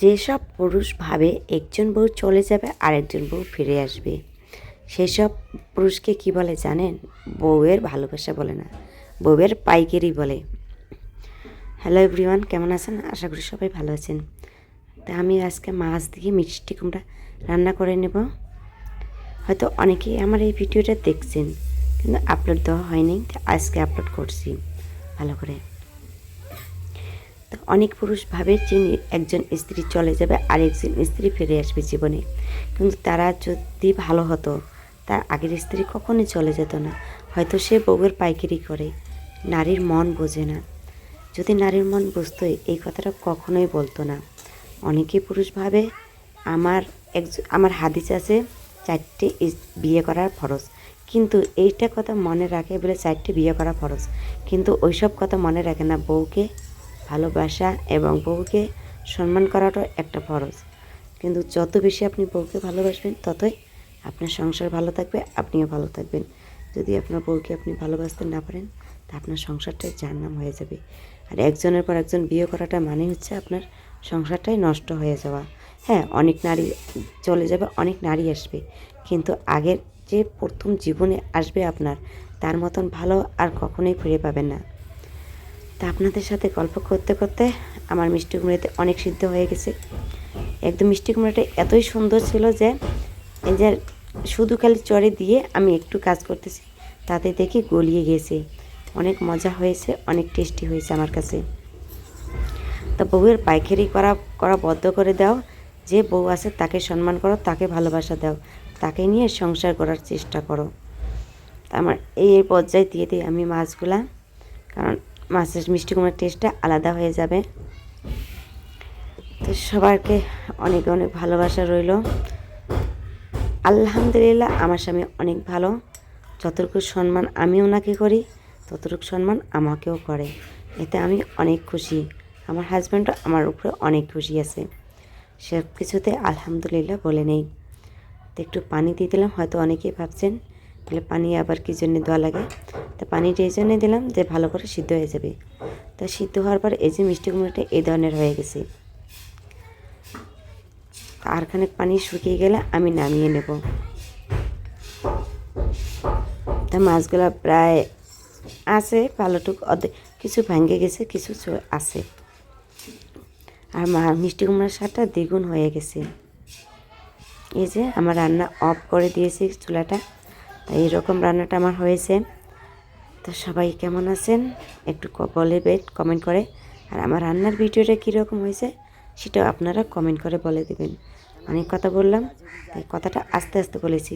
যেসব পুরুষ ভাবে একজন বউ চলে যাবে আর একজন বউ ফিরে আসবে। সেসব পুরুষকে কি বলে জানেন? বউয়ের ভালোবাসা বলে না, বউয়ের পাইকারি বলে। হ্যালো এভরিওয়ান, কেমন আছেন? আশা করি সবাই ভালো আছেন। তা আমি আজকে মাছ দিয়ে মিষ্টি কুমড়া রান্না করে নেব। হয়তো অনেকেই আমার এই ভিডিওটা দেখছেন, কিন্তু আপলোড দেওয়া হয়নি আজকে আপলোড করছি। ভালো করে অনেক পুরুষ ভাবে যে একজন স্ত্রী চলে যাবে, আরেকজন স্ত্রী ফিরে আসবে জীবনে। কিন্তু তারা যদি ভালো হতো, তার আগের স্ত্রী কখনোই চলে যেত না। হয়তো সে বউয়ের পাইকারি করে। নারীর মন বোঝে না। যদি নারীর মন বুঝতো, এই কথাটা কখনোই বলতো না। অনেকে পুরুষ ভাবে, আমার একজন আমার হাদিস আছে, চারটে বিয়ে করার ফরজ। কিন্তু এইটা কথা মনে রাখে বলে চারটে বিয়ে করা ফরজ। কিন্তু ওইসব কথা মনে রাখে না বউকে। ভালোবাসা এবং বউকে সম্মান করাটাও একটা ফরজ। কিন্তু যত বেশি আপনি বউকে ভালোবাসবেন, ততই আপনার সংসার ভালো থাকবে, আপনিও ভালো থাকবেন। যদি আপনার বউকে আপনি ভালোবাসতে না পারেন, তা আপনার সংসারটাই জাহান্নাম হয়ে যাবে। আর একজনের পর একজন বিয়ে করাটা মানে হচ্ছে আপনার সংসারটাই নষ্ট হয়ে যাওয়া। হ্যাঁ অনেক নারী চলে যাবে, অনেক নারী আসবে। কিন্তু আগের যে প্রথম জীবনে আসবে আপনার, তার মতন ভালো আর কখনোই ফিরে পাবেন না। তা আপনাদের সাথে গল্প করতে করতে আমার মিষ্টি কুমড়াতে অনেক সিদ্ধ হয়ে গেছে। একদম মিষ্টি কুমড়াটা এতই সুন্দর ছিল যে, এই যে শুধু খালি চড়ে দিয়ে আমি একটু কাজ করতেছি, তাতে দেখি গলিয়ে গেছে। অনেক মজা হয়েছে, অনেক টেস্টি হয়েছে আমার কাছে। তা বউয়ের পাইকারি করা করা বদ্ধ করে দাও। যে বউ আছে তাকে সম্মান করো, তাকে ভালোবাসা দাও। তাকে নিয়ে সংসার করার চেষ্টা করো। তা আমার এই পর্যায়ে দিয়ে দিই আমি মাছগুলা, কারণ মাছের মিষ্টি কুমড়ার টেস্টটা আলাদা হয়ে যাবে। তো সবাইকে অনেক অনেক ভালোবাসা রইল। আলহামদুলিল্লাহ, আমার স্বামী অনেক ভালো। যতটুকু সম্মান আমি ওনাকে করি, ততটুকু সম্মান আমাকেও করে। এতে আমি অনেক খুশি। আমার হাজব্যান্ডও আমার উপরে অনেক খুশি আছে। সব কিছুতে আলহামদুলিল্লাহ বলে নেই। তো একটু পানি দিয়ে দিলাম, হয়তো অনেকেই ভাবছেন, তাহলে পানি আবার কী জন্য দেওয়া লাগে? তো পানিটা এই জন্যই দিলাম যে ভালো করে সিদ্ধ হয়ে যাবে। তো সিদ্ধ হওয়ার পর এই যে মিষ্টি কুমড়োটা এই ধরনের হয়ে গেছে। আর খানিক পানি শুকিয়ে গেলে আমি নামিয়ে নেব। তা মাছগুলো প্রায় আছে ভালোটুকু অর্ধেক কিছু ভেঙে গেছে, কিছু আছে। আর মা, মিষ্টি কুমড়ার স্বাদটা দ্বিগুণ হয়ে গেছে। এই যে আমার রান্না অফ করে দিয়েছি চুলাটা। তাই এরকম রান্নাটা আমার হয়েছে। তো সবাই কেমন আছেন? একটু বলবেন কমেন্ট করে। আর আমার রান্নার ভিডিওটা কীরকম হয়েছে সেটা আপনারা কমেন্ট করে বলে দেবেন। অনেক কথা বললাম, তাই কথাটা আস্তে আস্তে বলেছি।